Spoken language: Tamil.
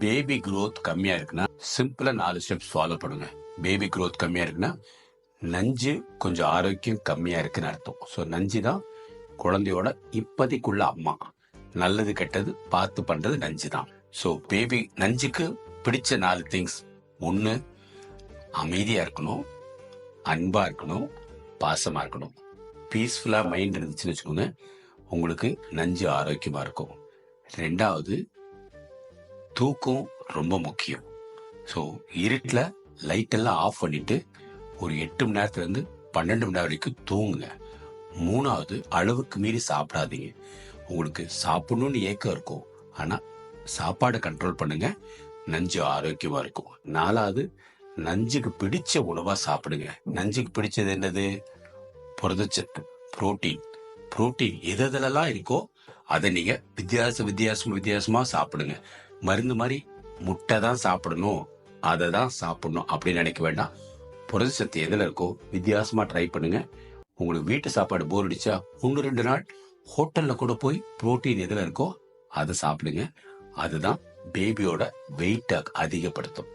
பேபி க்ரோத் கம்மியா இருக்குன்னா சிம்பிளா நாலு ஸ்டெப்ஸ் ஃபாலோ பண்ணுங்க. பேபி க்ரோத் கம்மியா இருக்குன்னா நஞ்சு கொஞ்சம் ஆரோக்கியம் கம்மியா இருக்குன்னு அர்த்தம். ஸோ நஞ்சு தான் குழந்தையோட இப்போதைக்குள்ள அம்மா. நல்லது கெட்டது பார்த்து பண்றது நஞ்சு தான். ஸோ பேபி நஞ்சுக்கு பிடிச்ச நாலு திங்ஸ் ஒன்று அமைதியா இருக்கணும் அன்பா இருக்கணும் பாசமா இருக்கணும். பீஸ்ஃபுல்லாக மைண்ட் இருந்துச்சுன்னு வச்சுக்கோங்க உங்களுக்கு நஞ்சு ஆரோக்கியமா இருக்கும். ரெண்டாவது தூக்கம் ரொம்ப முக்கியம். ஸோ இருட்டில் லைட்டெல்லாம் ஆஃப் பண்ணிட்டு ஒரு எட்டு மணி நேரத்துலேருந்து பன்னெண்டு மணி நேரம் வரைக்கும் தூங்குங்க. மூணாவது அளவுக்கு மீறி சாப்பிடாதீங்க. உங்களுக்கு சாப்பிடணும்னு ஏக்கம் இருக்கும். ஆனால் சாப்பாடை கண்ட்ரோல் பண்ணுங்க. நஞ்சு ஆரோக்கியமாக இருக்கும். நாலாவது நஞ்சுக்கு பிடிச்ச உணவாக சாப்பிடுங்க. நஞ்சுக்கு பிடிச்சது என்னது? புரதச்சத்து புரோட்டீன். புரோட்டீன் எது எதுலலாம் இருக்கோ அதை நீங்கள் வித்தியாச வித்தியாசம் வித்தியாசமாக சாப்பிடுங்க. மருந்து மாதிரி முட்டை தான் சாப்பிடணும் அதை தான் சாப்பிடணும் அப்படின்னு நினைக்க வேண்டாம். புரதச்சத்து எதில் இருக்கோ வித்தியாசமாக ட்ரை பண்ணுங்க. உங்களுக்கு வீட்டு சாப்பாடு போர் அடிச்சா ஒன்று ரெண்டு நாள் ஹோட்டலில் கூட போய் புரோட்டீன் எதில் இருக்கோ அதை சாப்பிடுங்க. அதுதான் பேபியோட வெயிட்டை அதிகப்படுத்தும்.